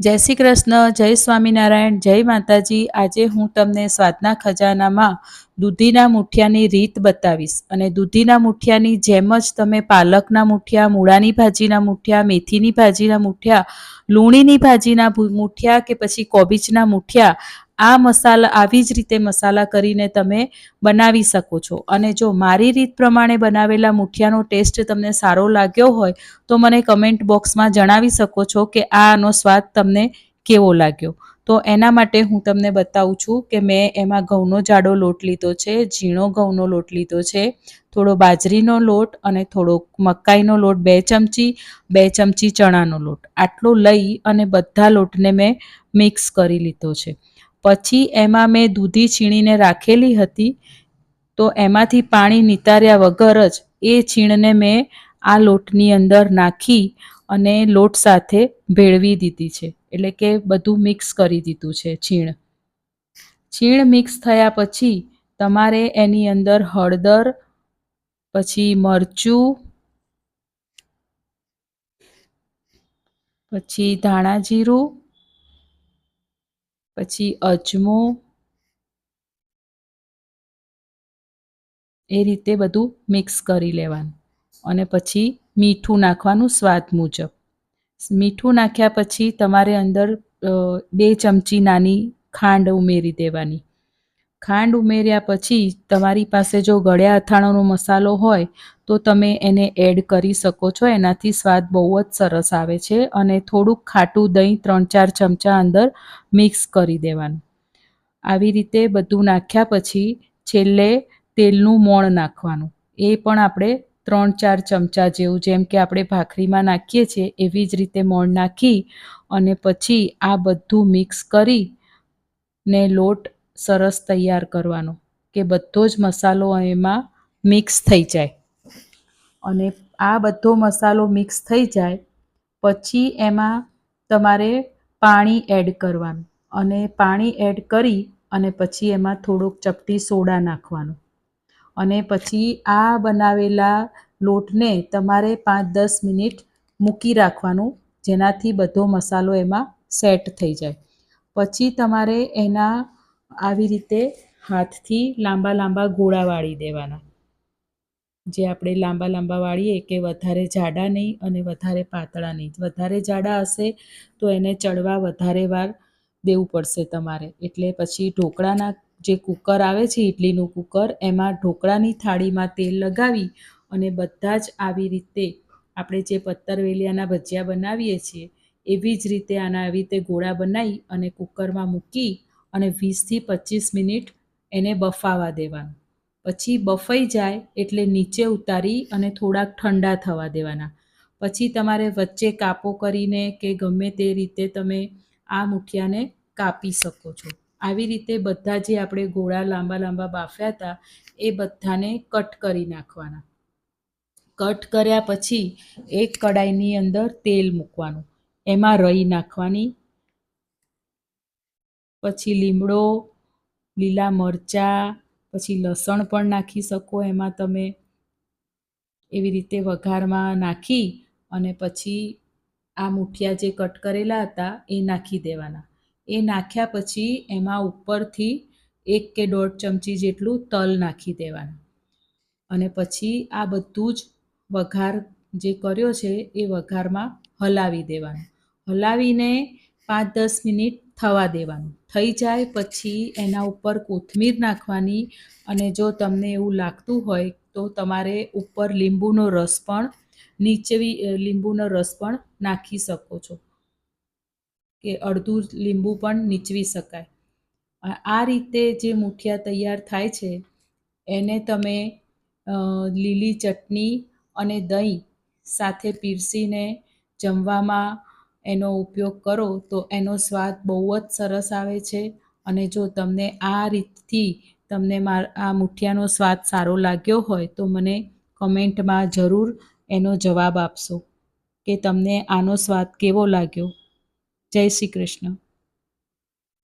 જય શ્રી કૃષ્ણ જય સ્વામિનારાયણ જય માતાજી. આજે હું તમને સ્વાદના ખજાનામાં દૂધીના મુઠિયાની રીત બતાવીશ. અને દૂધીના મુઠિયાની જેમ જ તમે પાલકના મુઠિયા, મૂળાની ભાજીના મુઠિયા, મેથીની ભાજીના મુઠિયા, લૂણીની ભાજીના મુઠિયા કે પછી કોબીજના મુઠિયા, આ મસાલા, આવી જ રીતે મસાલા કરીને તમે બનાવી શકો છો. અને જો મારી રીત પ્રમાણે બનાવેલા મુઠિયાનો ટેસ્ટ તમને સારો લાગ્યો હોય, તો મને કમેન્ટ બોક્સમાં જણાવી શકો છો કે આનો સ્વાદ તમને કેવો લાગ્યો. તો એના માટે હું તમને બતાવું છું કે મેં એમાં ઘઉંનો જાડો લોટ લીધો છે, ઝીણો ઘઉંનો લોટ લીધો છે, થોડો બાજરીનો લોટ અને થોડો મકાઈનો લોટ, બે ચમચી બે ચમચી ચણાનો લોટ. આટલો લઈ અને બધા લોટને મેં મિક્સ કરી લીધો છે. પછી એમાં મેં દૂધી છીણીને રાખેલી હતી, તો એમાંથી પાણી નિતાર્યા વગર જ એ છીણને મેં આ લોટની અંદર નાખી અને લોટ સાથે ભેળવી દીધી છે. એટલે કે બધું મિક્સ કરી દીધું છે, છીણ. છીણ મિક્સ થયા પછી તમારે એની અંદર હળદર, પછી મરચું, પછી ધાણા જીરું, પછી અજમો, એ રીતે બધું મિક્સ કરી લેવાનું. અને પછી મીઠું નાખવાનું સ્વાદ મુજબ. મીઠું નાખ્યા પછી તમારે અંદર બે ચમચી નાની ખાંડ ઉમેરી દેવાની. ખાંડ ઉમેર્યા પછી તમારી પાસે જો ગળ્યા અથાણાનો મસાલો હોય, તો તમે એને એડ કરી શકો છો. એનાથી સ્વાદ બહુ જ સરસ આવે છે અને થોડુંક ખાટું દહીં ત્રણ ચાર ચમચા અંદર મિક્સ કરી દેવાનું. આવી રીતે બધું નાખ્યા પછી છેલ્લે તેલનું મોણ નાખવાનું. એ પણ આપણે ત્રણ ચાર ચમચા જેવું જેમ કે આપણે ભાખરીમાં નાખીએ છીએ, એવી જ રીતે મોણ નાખી અને પછી આ બધું મિક્સ કરી ને લોટ સરસ તૈયાર કરવાનો કે બધો જ મસાલો એમાં મિક્સ થઈ જાય. અને આ બધો મસાલો મિક્સ થઈ જાય, પછી એમાં તમારે પાણી એડ કરવાનું અને પાણી એડ કરી અને પછી એમાં થોડોક ચપટી સોડા નાખવાનો. અને પછી આ બનાવેલા લોટને તમારે પાંચ દસ મિનિટ મૂકી રાખવાનું, જેનાથી બધો મસાલો એમાં સેટ થઈ જાય. પછી તમારે એના આવી રીતે હાથથી લાંબા લાંબા ગોળા વાળી દેવાના. જે આપણે લાંબા લાંબા વાળીએ કે વધારે જાડા નહીં અને વધારે પાતળા નહીં. વધારે જાડા હશે તો એને ચડવા વધારે વાર દેવું પડશે તમારે. એટલે પછી ઢોકળાના જે કુકર આવે છે ઇડલીનું કુકર, એમાં ઢોકળાની થાળીમાં તેલ લગાવી અને બધા જ આવી રીતે આપણે જે પત્તરવેલિયાના ભજીયા બનાવીએ છીએ, એવી જ રીતે આના આવી રીતે ગોળા બનાવી અને કુકરમાં મૂકી અને વીસથી પચીસ મિનિટ એને બફાવા દેવાનું. પછી બફાઈ જાય એટલે નીચે ઉતારી અને થોડાક ઠંડા થવા દેવાના. પછી તમારે વચ્ચે કાપો કરીને કે ગમે તે રીતે તમે આ મુઠિયાને કાપી શકો છો. આવી રીતે બધા જે આપણે ગોળા લાંબા લાંબા બાફ્યા હતા, એ બધાને કટ કરી નાખવાના. કટ કર્યા પછી એક કડાઈની અંદર તેલ મૂકવાનું. એમાં રઈ નાખવાની. પછી લીમડો, લીલા મરચાં, પછી લસણ પણ નાખી શકો એમાં તમે. એવી રીતે વઘારમાં નાખી અને પછી આ મુઠિયા જે કટ કરેલા હતા એ નાખી દેવાના. એ નાખ્યા પછી એમાં ઉપરથી એક કે દોઢ ચમચી જેટલું તલ નાખી દેવાનું. અને પછી આ બધું જ વઘાર જે કર્યો છે એ વઘારમાં હલાવી દેવાનું. હલાવીને પાંચ દસ મિનિટ થવા દેવાનું. થઈ જાય પછી એના ઉપર કોથમીર નાખવાની અને જો તમને એવું લાગતું હોય તો તમારે ઉપર લીંબુનો રસ પણ નીચેવી લીંબુનો રસ પણ નાખી શકો છો. કે અડધું લીંબુ પણ નીચવી શકાય. આ- રીતે જે મુઠિયા તૈયાર થાય છે, એને તમે લીલી ચટણી અને દહીં સાથે પીરસીને જમવામાં એનો ઉપયોગ કરો તો એનો સ્વાદ બહુ જ સરસ આવે છે અને જો તમને આ રીતથી તમને આ મુઠિયાનો સ્વાદ સારો લાગ્યો હોય તો મને કમેન્ટમાં જરૂર એનો જવાબ આપશો કે તમને આનો સ્વાદ કેવો લાગ્યો. જય શ્રી કૃષ્ણ.